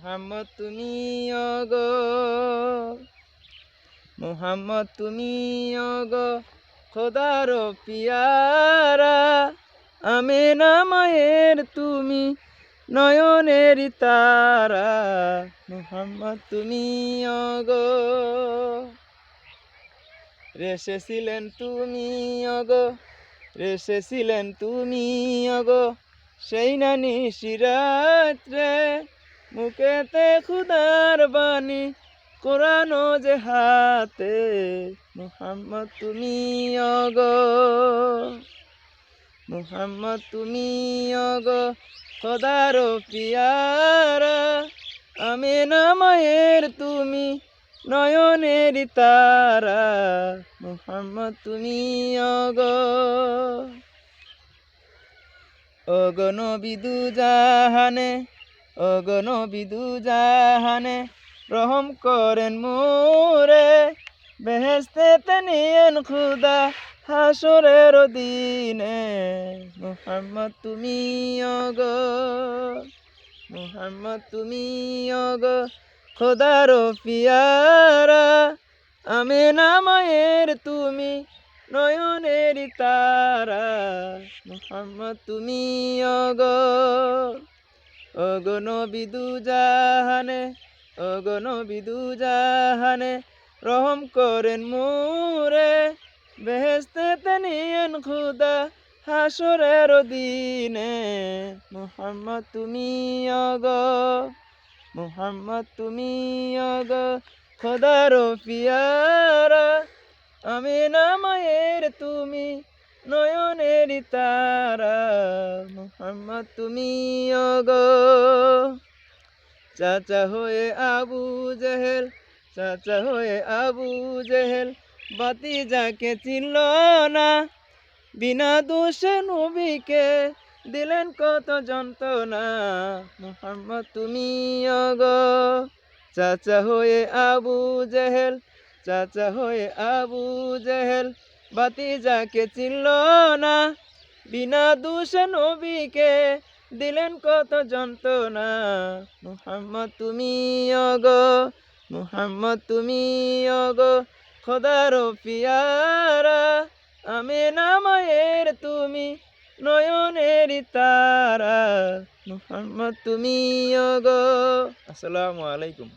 মুহাম্মদ তুমি অগ মুহাম্মদ তুমি অগ খোদার পিয়ারা, আমেনা মায়ের তুমি, নয়নের তারা। মুহাম্মদ তুমি অগ রেসেছিলেন তুমি অগ রেসেছিলেন তুমি অগ সেই নানি সিরাত্রে মুখেতে খুদার বাণী, কোরআন যে হাতে। মুহাম্মদ, তুমি অগ। মুহাম্মদ, তুমি অগ। খোদার পিয়ারা আমি মায়ের তুমি নয়নের তারা। মুহাম্মদ, তুমি অগ। অগণ বিদু জাহানে অগণ বিদু জাহানে রহম করেন মোরে বেহেস্তে তেনিয়েন খুদা হাসরের দিনে। মুহাম্মদ তুমি অগ মুহাম্মদ তুমি অগ খোদার পিয়ারা আমি মায়ের তুমি নয়নের তারা। মুহাম্মদ তুমি অগ অগণ বিদু জাহানে অগণ বিদু জাহানে রহম করেন মোরে বেহেস্তে তেনিয়েন খুদা হাসরের দিনে। মুহাম্মদ তুমি অগ মুহাম্মদ তুমি অগ খোদার পিয়ারা আমি মায়ের তুমি, নয়নের তারা। তুমি অগ চাচা হয়ে আবু জেহেল, চাচা হয়ে আবু জেহেল, বাতি যাকে চিনল না, বিনা দোষে নবীকে দিলেন কত যন্ত্রণা। মুহাম্মদ তুমি অগ চাচা হয়ে আবু জেহেল, চাচা হয়ে আবু জেহেল, বাতি যাকে চিনল না বিনা দোষে নবীকে দিলেন কত যন্ত্রণা। মুহাম্মদ তুমি অগ, মুহাম্মদ তুমি অগ খোদার পিয়ারা আমি মায়ের তুমি, নয়নের তারা। মুহাম্মদ তুমি অগ। আসসালামু আলাইকুম।